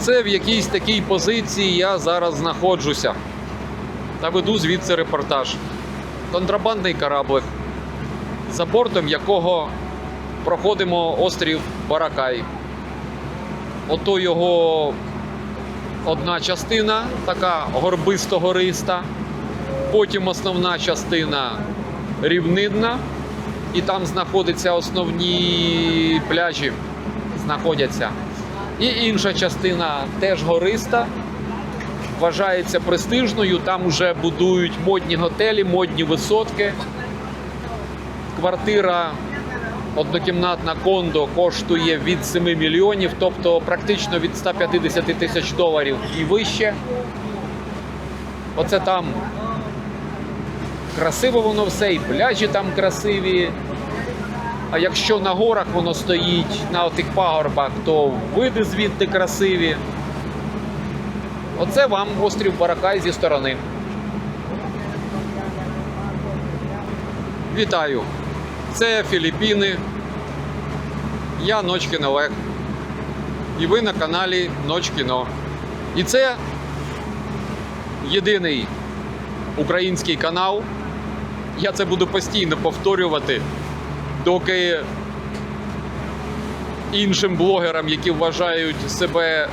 Оце в якійсь такій позиції я зараз знаходжуся та веду звідси репортаж. Контрабандний кораблик, за бортом якого проходимо острів Баракай. Ото його одна частина, така горбисто-гориста, потім основна частина рівнинна, і там знаходяться основні пляжі. Знаходяться. І інша частина теж гориста, вважається престижною. Там вже будують модні готелі, модні висотки. Квартира однокімнатна кондо коштує від 7 мільйонів, тобто практично від 150 тисяч доларів і вище. Оце там красиво воно все, і пляжі там красиві. А якщо на горах воно стоїть на тих пагорбах, то види звідти красиві. Оце вам острів Баракай зі сторони. Вітаю! Це Філіппіни. Я Ночкін Олег. І ви на каналі Ноч Кіно. І це єдиний український канал. Я це буду постійно повторювати, доки іншим блогерам, які вважають себе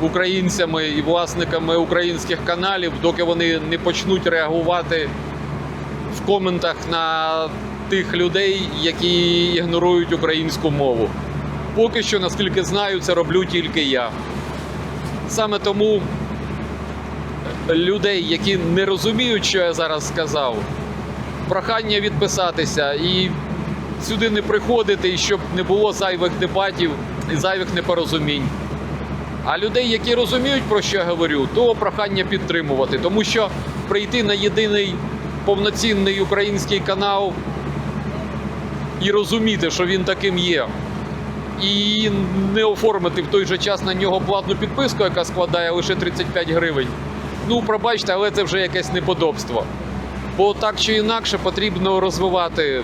українцями і власниками українських каналів, доки вони не почнуть реагувати в коментах на тих людей, які ігнорують українську мову. Поки що, наскільки знаю, це роблю тільки я. Саме тому людей, які не розуміють, що я зараз сказав, прохання відписатися і сюди не приходити, і щоб не було зайвих дебатів і зайвих непорозумінь. А людей, які розуміють, про що я говорю, то прохання підтримувати, тому що прийти на єдиний повноцінний український канал і розуміти, що він таким є, і не оформити в той же час на нього платну підписку, яка складає лише 35 гривень. Ну, пробачте, але це вже якесь неподобство. Бо так чи інакше потрібно розвивати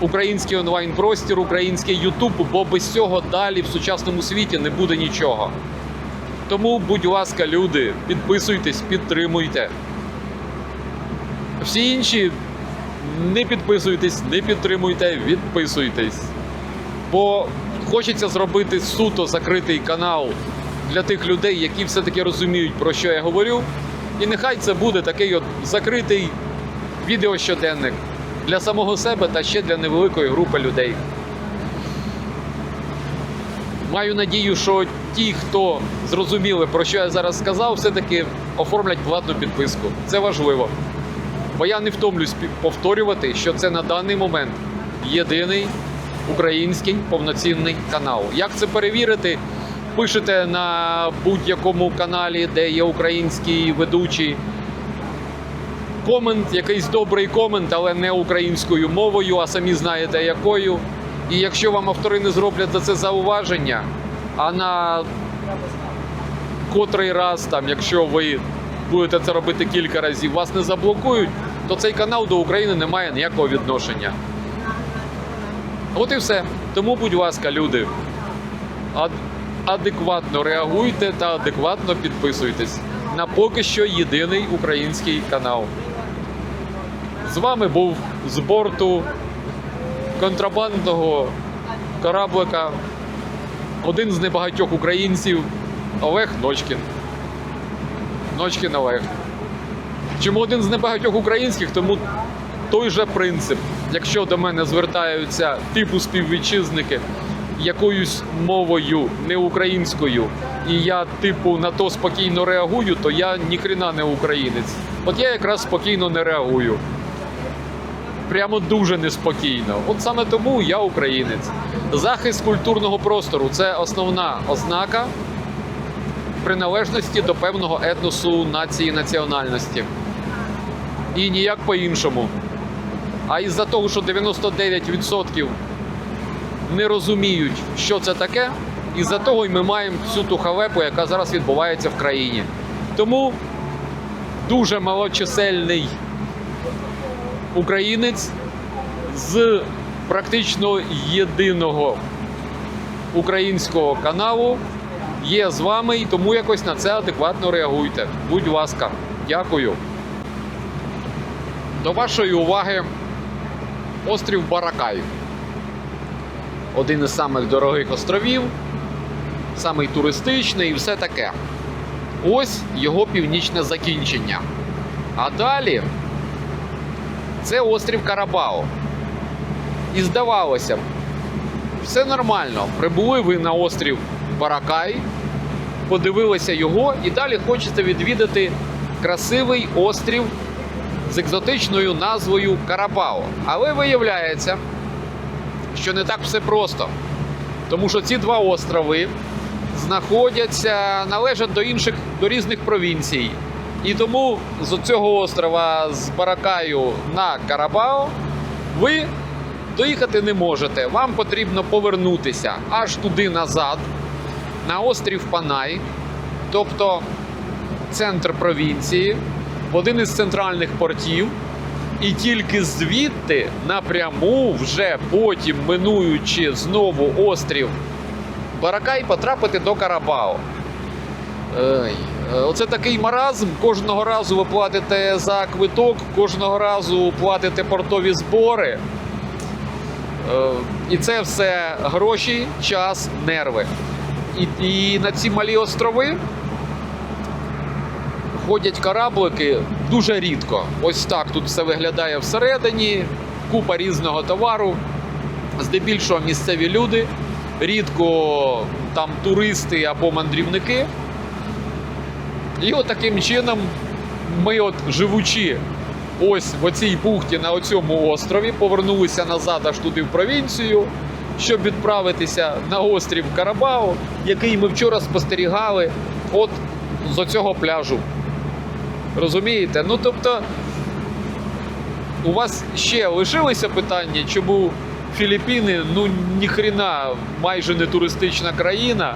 український онлайн-простір, український Ютуб, бо без цього далі в сучасному світі не буде нічого. Тому, будь ласка, люди, підписуйтесь, підтримуйте. Всі інші не підписуйтесь, не підтримуйте, відписуйтесь. Бо хочеться зробити суто закритий канал для тих людей, які все-таки розуміють, про що я говорю. І нехай це буде такий от закритий відеощоденник для самого себе та ще для невеликої групи людей. Маю надію, що ті, хто зрозуміли, про що я зараз сказав, все-таки оформлять платну підписку. Це важливо. Бо я не втомлюсь повторювати, що це на даний момент єдиний український повноцінний канал. Як це перевірити? Пишете на будь-якому каналі, де є український ведучий. Комент, якийсь добрий комент, але не українською мовою, а самі знаєте якою. І якщо вам автори не зроблять за це зауваження, а на котрий раз, там, якщо ви будете це робити кілька разів, вас не заблокують, то цей канал до України не має ніякого відношення. От і все. Тому, будь ласка, люди, ад- адекватно реагуйте та адекватно підписуйтесь на поки що єдиний український канал. З вами був з борту контрабандного кораблика один з небагатьох українців Олег Ночкін. Ночкін Олег. Чому один з небагатьох українських? Тому той же принцип. Якщо до мене звертаються типу співвітчизники якоюсь мовою, не українською, і я, типу, на то спокійно реагую, то я ніхрена не українець. От я якраз спокійно не реагую. Прямо дуже неспокійно. От саме тому я українець. Захист культурного простору це основна ознака приналежності до певного етносу нації національності. І ніяк по-іншому. А із-за того, що 99% не розуміють, що це таке, із-за того й ми маємо всю ту халепу, яка зараз відбувається в країні. Тому дуже малочисельний українець з практично єдиного українського каналу є з вами, і тому якось на це адекватно реагуйте. Будь ласка, дякую. До вашої уваги острів Баракай. Один із самих дорогих островів, самий туристичний і все таке. Ось його північне закінчення. А далі це острів Карабао. І здавалося все нормально. Прибули ви на острів Баракай, подивилися його і далі хочете відвідати красивий острів з екзотичною назвою Карабао. Але виявляється, що не так все просто. Тому що ці два острови знаходяться, належать до інших до різних провінцій. І тому з цього острова з Баракаю на Карабао ви доїхати не можете. Вам потрібно повернутися аж туди назад, на острів Панай, тобто центр провінції, в один із центральних портів. І тільки звідти напряму, вже потім минуючи знову острів Баракай, потрапити до Карабао. Ой, Оце такий маразм. Кожного разу ви платите за квиток, кожного разу платите портові збори. Е, І це все гроші, час, нерви. І, і на ці малі острови ходять кораблики дуже рідко. Ось так тут все виглядає всередині, купа різного товару. Здебільшого місцеві люди, рідко там туристи або мандрівники. І от таким чином ми, от живучи ось в оцій бухті на оцьому острові, повернулися назад аж туди в провінцію, щоб відправитися на острів Карабао, який ми вчора спостерігали от з оцього пляжу. Розумієте? Ну тобто, у вас ще лишилися питання, чому Філіппіни ну ніхрена майже не туристична країна.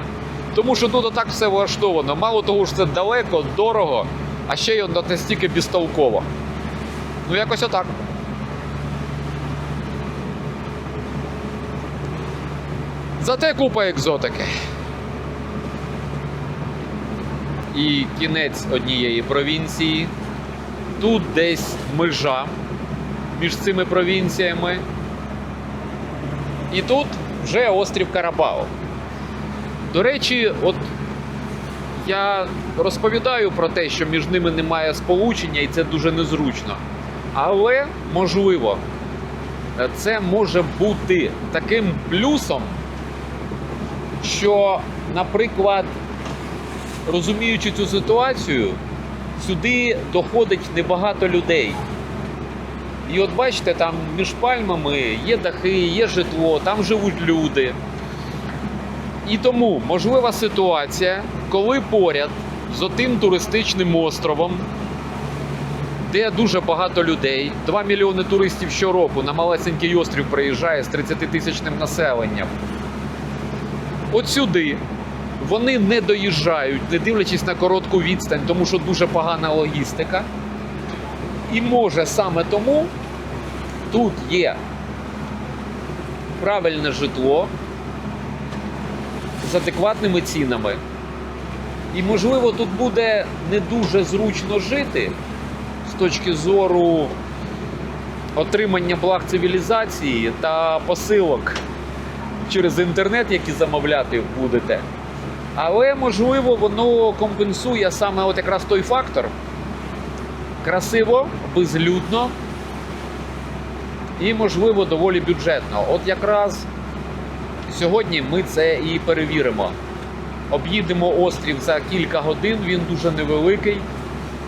Тому що тут так все влаштовано. Мало того, що це далеко, дорого, а ще й настільки безтолково. Ну, якось отак. Зате купа екзотики. І кінець однієї провінції. Тут десь межа між цими провінціями. І тут вже острів Карабао. До речі, от я розповідаю про те, що між ними немає сполучення, і це дуже незручно. Але можливо, це може бути таким плюсом, що, наприклад, розуміючи цю ситуацію, сюди доходить небагато людей. І от бачите, там між пальмами є дахи, є житло, там живуть люди. І тому можлива ситуація, коли поряд з отим туристичним островом, де дуже багато людей, 2 мільйони туристів щороку на малесенький острів приїжджає з 30-тисячним населенням. От сюди вони не доїжджають, не дивлячись на коротку відстань, тому що дуже погана логістика. І може саме тому тут є правильне житло з адекватними цінами. І, можливо, тут буде не дуже зручно жити з точки зору отримання благ цивілізації та посилок через інтернет, які замовляти будете. Але, можливо, воно компенсує саме от якраз той фактор. Красиво, безлюдно і, можливо, доволі бюджетно. От якраз сьогодні ми це і перевіримо. Об'їдемо острів за кілька годин, він дуже невеликий.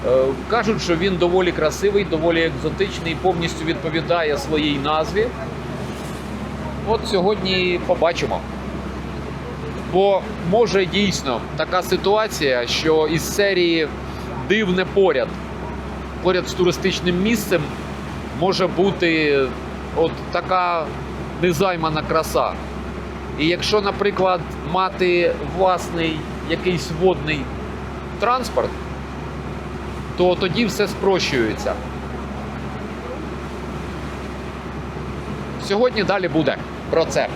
Е, Кажуть, що він доволі красивий, доволі екзотичний, повністю відповідає своїй назві. От сьогодні побачимо. Бо може дійсно така ситуація, що із серії дивне поряд, поряд з туристичним місцем може бути от така незаймана краса. І якщо, наприклад, мати власний якийсь водний транспорт, то тоді все спрощується. Сьогодні далі буде про це.